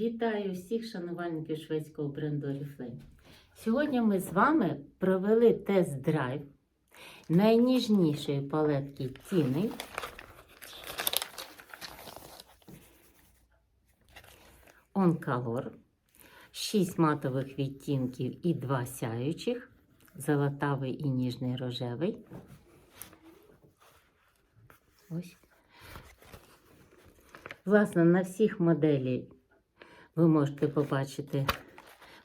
Вітаю всіх шанувальників шведського бренду Oriflame. Сьогодні ми з вами провели тест-драйв найніжнішої палетки тіни. On Color. 6 матових відтінків і 2 сяючих. Золотавий і ніжний рожевий. Ось. Власне, на всіх моделі ви можете побачити,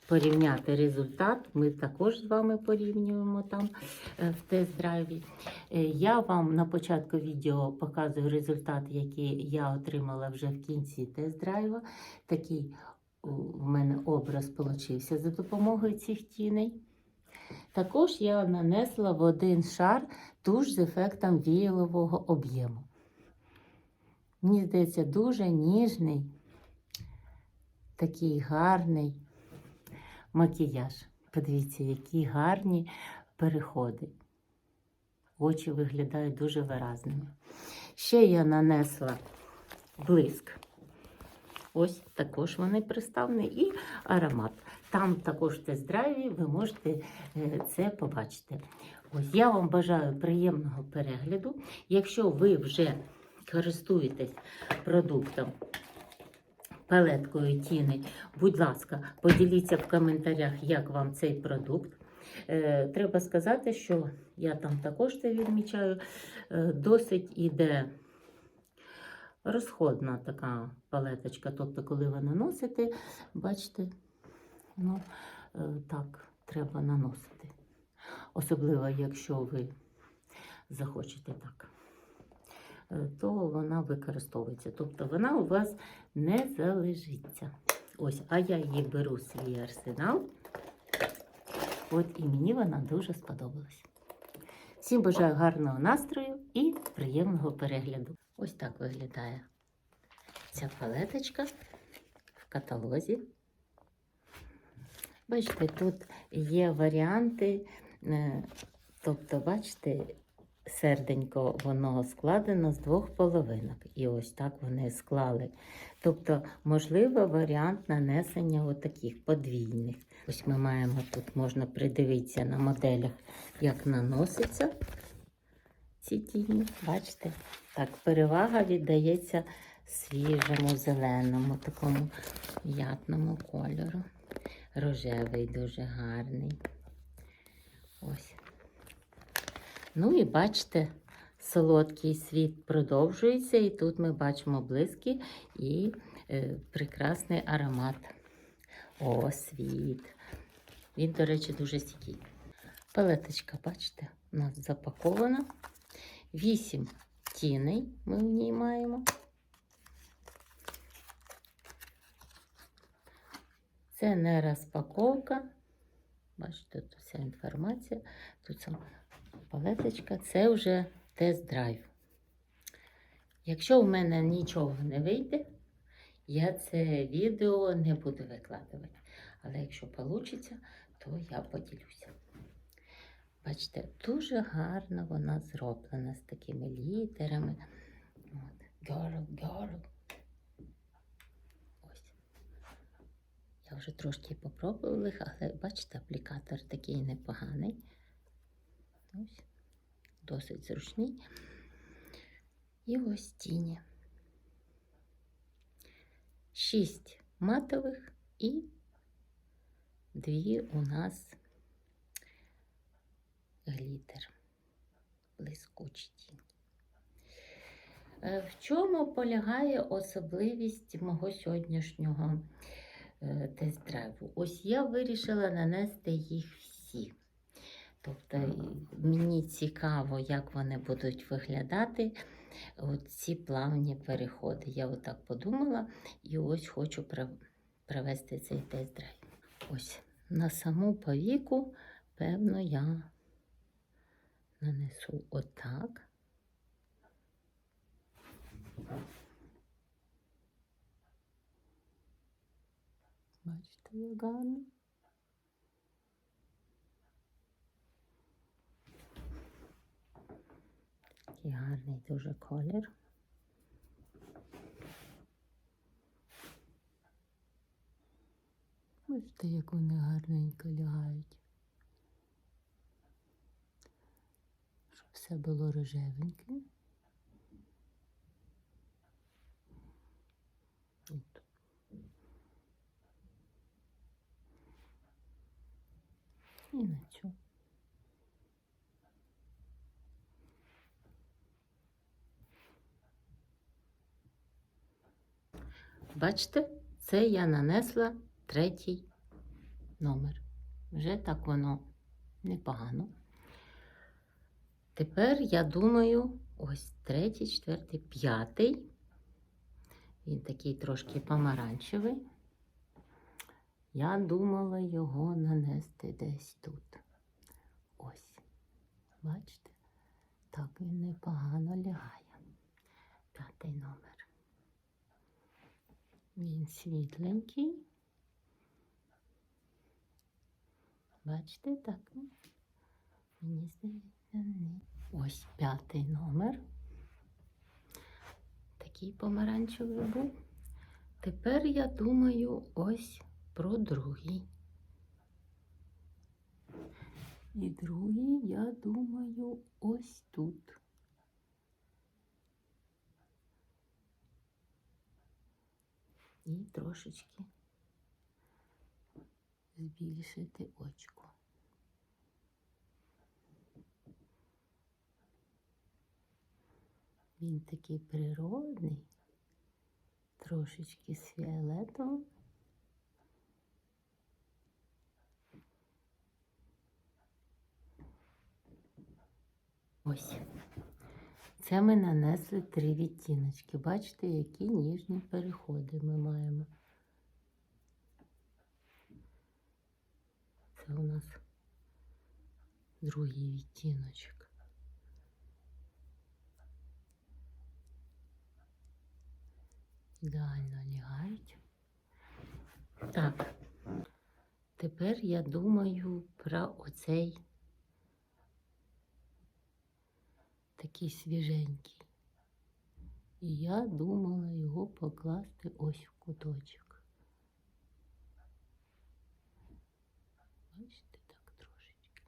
порівняти результат. Ми також з вами порівнюємо там е, в тест-драйві. Е, Я вам на початку відео показую результат, який я отримала вже в кінці тест-драйва. Такий у мене образ получився за допомогою цих тіней. Також я нанесла в один шар туш з ефектом віялового об'єму. Мені здається, дуже ніжний, такий гарний макіяж. Подивіться, які гарні переходи. Очі виглядають дуже виразними. Ще я нанесла блиск. Ось також вони представлені. І аромат. Там також в тест-драйві ви можете е, це побачити. Ось я вам бажаю приємного перегляду. Якщо ви вже користуєтесь продуктом палеткою тіни, будь ласка, поділіться в коментарях, як вам цей продукт. Е, Треба сказати, що я там також це відмічаю, е, досить іде розходна така палеточка. Тобто, коли ви наносите, бачите, ну, е, так, треба наносити. Особливо, якщо ви захочете так, то вона використовується. Тобто вона у вас не залежиться. Ось, а я її беру свій арсенал. От і мені вона дуже сподобалась. Всім бажаю гарного настрою і приємного перегляду. Ось так виглядає ця палеточка в каталозі. Бачите, тут є варіанти, е, тобто, бачите, серденько воно складено з двох половинок. І ось так вони склали. Тобто, можливо, варіант нанесення отаких подвійних. Ось ми маємо тут, можна придивитися на моделях, як наноситься ці тіні. Бачите? Так, перевага віддається свіжому зеленому, такому ятному кольору. Рожевий дуже гарний. Ось. Ну і бачите, солодкий світ продовжується, і тут ми бачимо блиски і е, прекрасний аромат. О, світ. Він, до речі, дуже стійкий. Палеточка, бачите, у нас запакована. Вісім тіней ми в ній маємо. Це не розпаковка. Бачите, тут вся інформація. Тут сам палеточка. Це вже тест-драйв. Якщо в мене нічого не вийде, я це відео не буду викладувати. Але якщо вийде, то я поділюся. Бачите, дуже гарно вона зроблена з такими літерами. От. Girl, girl. Ось. Я вже трошки попробувала їх, але бачите, аплікатор такий непоганий. Ось. Досить зручний. І ось тіні. Шість матових і дві у нас глітер, блискучі тіні. Е, В чому полягає особливість мого сьогоднішнього е, тест-драйву? Ось я вирішила нанести їх всі. Тобто мені цікаво, як вони будуть виглядати, ці плавні переходи. Я отак подумала і ось хочу пров- провести цей тест-драйв. Ось на саму повіку, певно, я нанесу отак. Бачите, як гарно. Такий гарний дуже колір. Бачите, як вони гарненько лягають. Щоб все було рожевеньке. От. І на цю. Бачите, це я нанесла третій номер. Вже так воно непогано. Тепер я думаю, ось третій, четвертий, п'ятий. Він такий трошки помаранчевий. Я думала його нанести десь тут. Ось. Бачите? Так він непогано лягає. П'ятий номер. Він світленький. Бачите, так? ну, Мені здається, ні. Ось п'ятий номер. Такий помаранчевий був. Тепер я думаю ось про другий. І другий, я думаю, ось тут. І трошечки збільшити очко. Він такий природний, трошечки з фіолетовим. Ось. Це ми нанесли три відтіночки. Бачите, які ніжні переходи ми маємо. Це у нас другий відтіночок. Ідеально лягають. Так, тепер я думаю про оцей такий свіженький. І я думала його покласти ось в куточок. Бачите, так трошечки.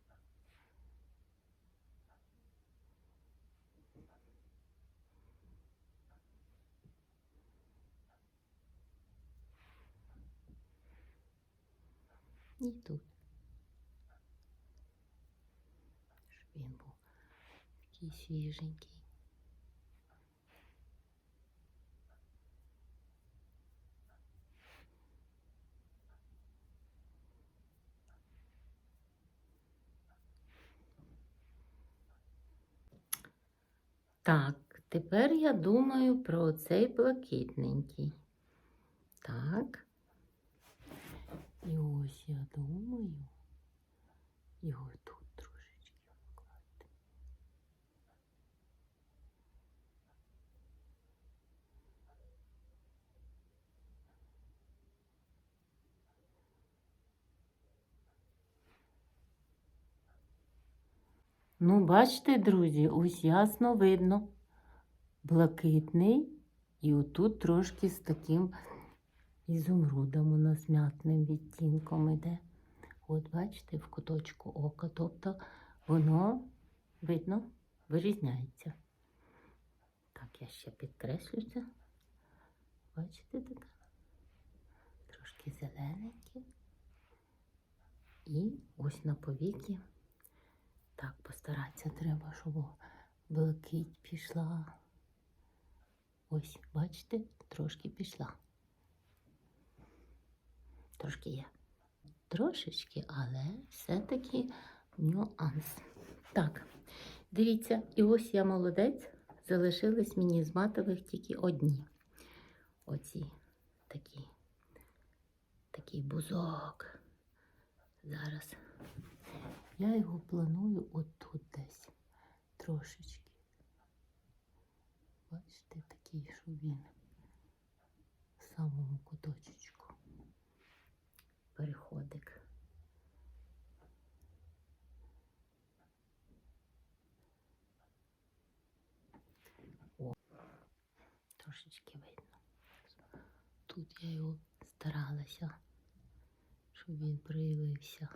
І тут. Такий свіженький. Так, тепер я думаю про цей блакитненький. Так. І ось я думаю його тут трошечки вкласти. Ну, бачите, друзі, ось ясно видно. Блакитний і отут трошки з таким ізумрудом у нас м'ятним відтінком іде. От бачите, в куточку ока, тобто воно видно, вирізняється. Так, я ще підкреслю це. Бачите, таке? Трошки зелененьке. І ось на повіки. Так, постаратися треба, щоб блакить пішла. Ось, бачите, трошки пішла. Трошки є. Трошечки, але все-таки нюанс. Так, дивіться, і ось я молодець. Залишились мені з матових тільки одні. Оці такі, такий бузок. Зараз я його планую отут десь трошечки. Бачите, такий, що він в самому куточечку. Переходик. О, трошечки видно. Тут я його старалася, щоб він проявився.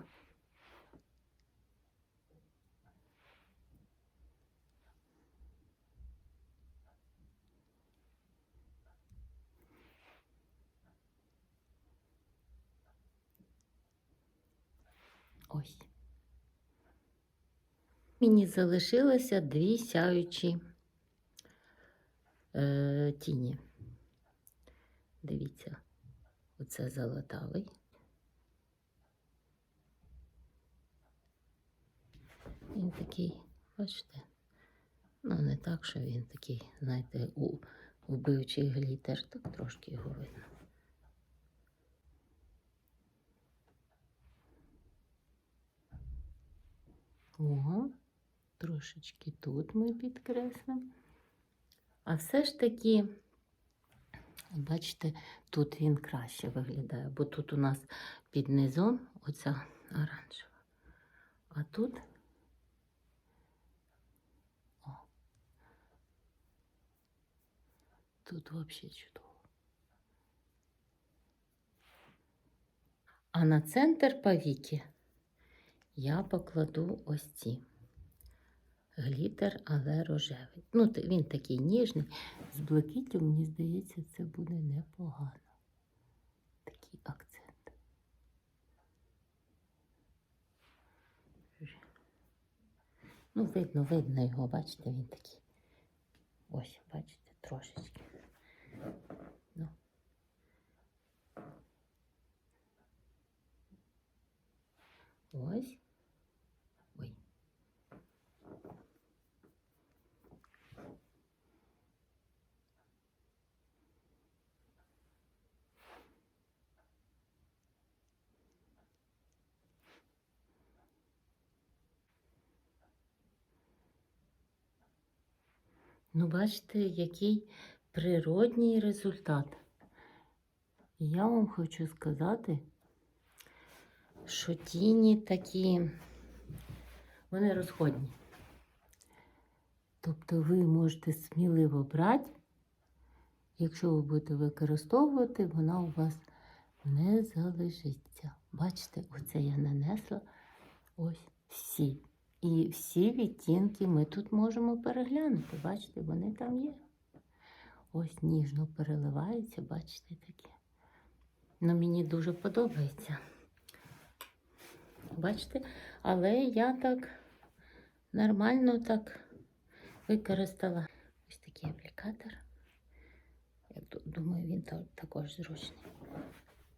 Ось. Мені залишилося дві сяючі е, тіні. Дивіться, оце золотавий. Він такий, бачите, ну не так, що він такий, знаєте, у вбивчий глітер, так трошки його видно. О, трошечки тут ми підкреслимо. А все ж таки, бачите, тут він краще виглядає, бо тут у нас під низом оця оранжева. А тут о, тут взагалі чудово. А на центр повіки я покладу ось ці. Глітер, але рожевий. Ну, він такий ніжний. З блакиттю, мені здається, це буде непогано. Такий акцент. Ну, видно, видно його, бачите, він такий. Ось, бачите, трошечки. Ну. Ось. Ой. Ну, бачите, який природній результат. Я вам хочу сказати, що тіні такі, вони розходні. Тобто ви можете сміливо брати, якщо ви будете використовувати, вона у вас не залишиться. Бачите, оце я нанесла ось всі. І всі відтінки ми тут можемо переглянути. Бачите, вони там є. Ось ніжно переливається, бачите, таке. Ну, мені дуже подобається. Бачите? Але я так нормально так використала ось такий аплікатор. Я думаю, він також зручний.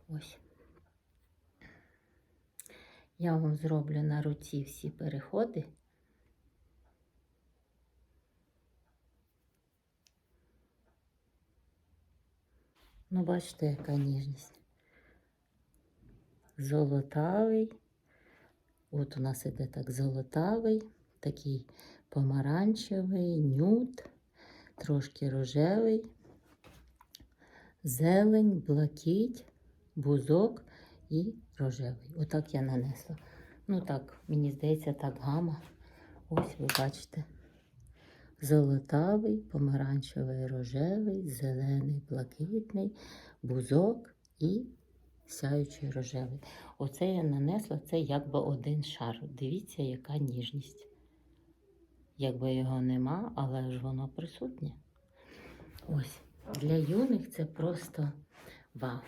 Ось. Я вам зроблю на руці всі переходи. Ну, бачите, яка ніжність. Золотавий. От у нас іде так золотавий, такий помаранчевий, нюд, трошки рожевий, зелень, блакить, бузок і рожевий. Отак я нанесла. Ну так, мені здається, так гама. Ось ви бачите. Золотавий, помаранчевий, рожевий, зелений, блакитний, бузок і сяючий рожевий. Оце я нанесла, це якби один шар. Дивіться, яка ніжність. Якби його нема, але ж воно присутнє. Ось, для юних це просто вау.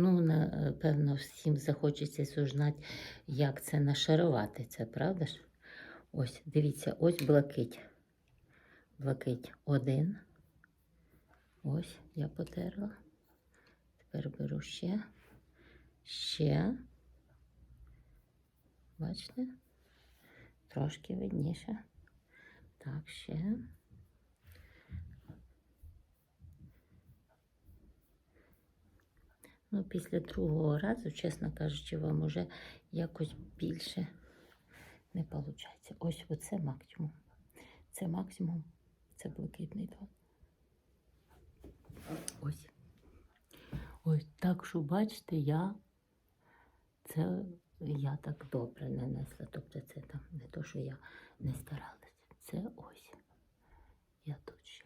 Ну, напевно, всім захочеться сузнати, як це нашарувати це, правда ж? Ось, дивіться, ось блакить. Блакить один. Ось я потерла. Тепер беру ще. Ще. Бачите? Трошки видніше. Так, ще. Ну, після другого разу, чесно кажучи, вам уже якось більше не виходить. Ось оце максимум. Це максимум. Це блакитний тон. Ось. Ось так, що бачите, я це я так добре нанесла. Тобто це там не то, що я не старалася. Це ось. Я тут ще.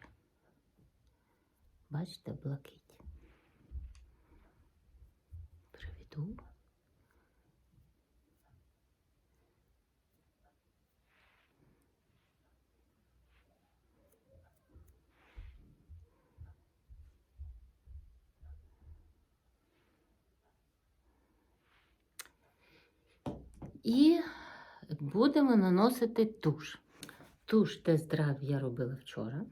Бачите, блакить. дуб. І будемо наносити туш. Туш те здрав я робила вчора.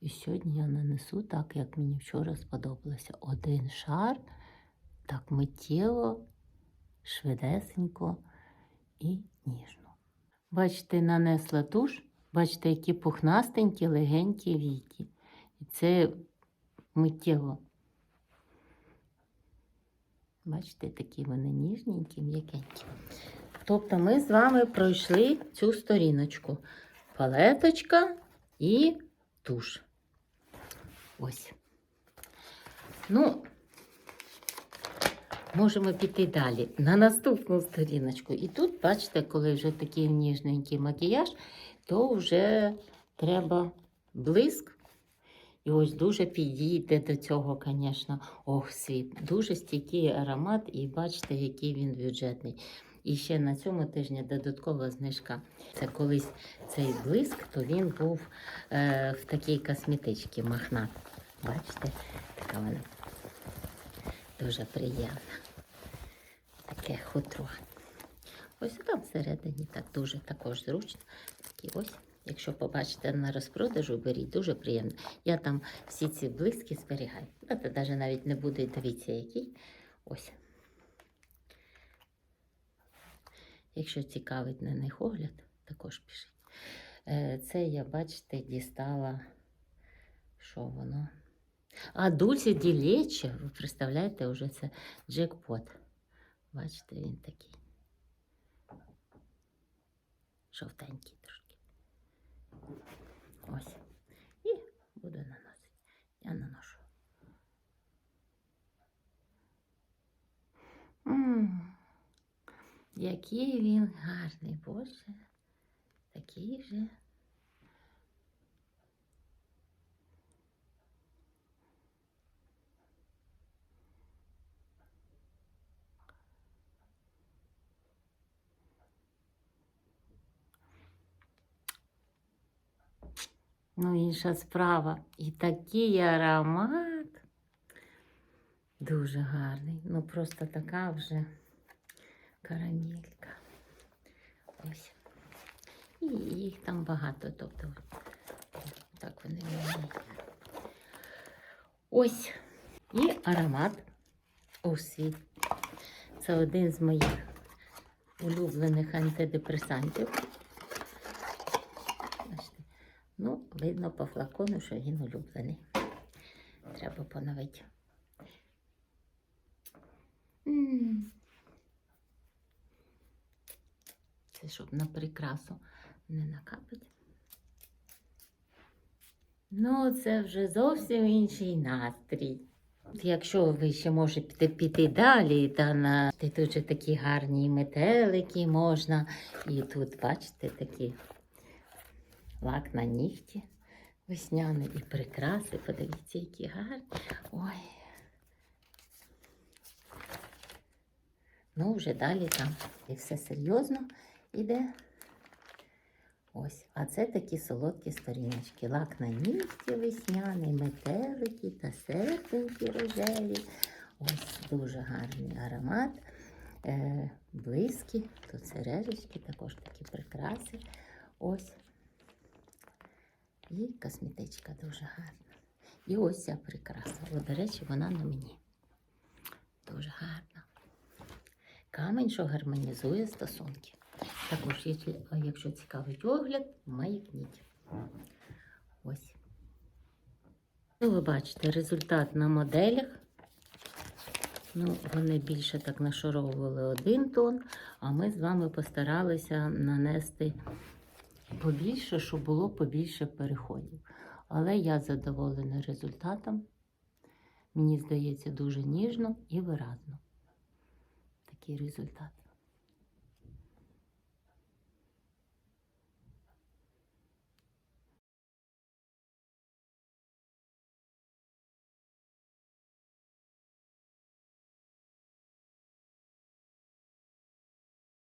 І сьогодні я нанесу так, як мені вчора сподобалося. Один шар так миттєво, швидесенько і ніжно. Бачите, нанесла туш, бачите, які пухнастенькі, легенькі віки. І це миттєво. Бачите, такі вони ніжненькі, м'якенькі. Тобто ми з вами пройшли цю сторіночку. Палеточка і туш. Ось. Ну, можемо піти далі на наступну сторіночку. І тут, бачите, коли вже такий ніжненький макіяж, то вже треба блиск. І ось дуже підійде до цього, звісно, ох, світ. Дуже стійкий аромат, і бачите, який він бюджетний. І ще на цьому тижні додаткова знижка. Це колись цей блиск, то він був е, в такій косметичці махнат. Бачите, така вона дуже приємна. Таке хутро. Ось там всередині так дуже також зручно. Такі ось. Якщо побачите на розпродажу, беріть, дуже приємно. Я там всі ці блиски зберігаю. Навіть навіть не буде, дивіться, який. Ось. Якщо цікавить на них огляд, також пишіть. Е, Це я, бачите, дістала, що воно. А Дульсі Ділече, ви представляєте, вже це джекпот. Бачите, він такий. Жовтенький трошки. Ось. І буду наносити. Я наношу. М, Який він гарний, Боже. Такий же. Ну, інша справа. І такий аромат. Дуже гарний. Ну, просто така вже карамелька. Ось. І їх там багато. Тобто, так вони виглядають. Ось. І аромат Освіт. Це один з моїх улюблених антидепресантів. Бачите. Ну, видно по флакону, що він улюблений. Треба поновити. Це щоб на прикрасу не накапати. Ну, це вже зовсім інший настрій. Якщо ви ще можете піти далі, та на тут же такі гарні метелики можна. І тут, бачите, такі лак на нігті весняний і прикраси. Подивіться, які гарні. Ой. Ну, вже далі там і все серйозно іде. Ось, а це такі солодкі сторіночки. Лак на нігті весняний, метелики та серденькі рожеві. Ось дуже гарний аромат. Е, блиски, тут сережечки, також такі прикраси. Ось. І косметичка дуже гарна. І ось ця прикраса. О, до речі, вона на мені. Дуже гарна. Камінь, що гармонізує стосунки. Також, якщо, якщо цікавить огляд, маякніть. Ось. Ну, ви бачите, результат на моделях. Ну, вони більше так нашаровували один тон, а ми з вами постаралися нанести побільше, щоб було побільше переходів. Але я задоволена результатом. Мені здається, дуже ніжно і виразно. Такий результат.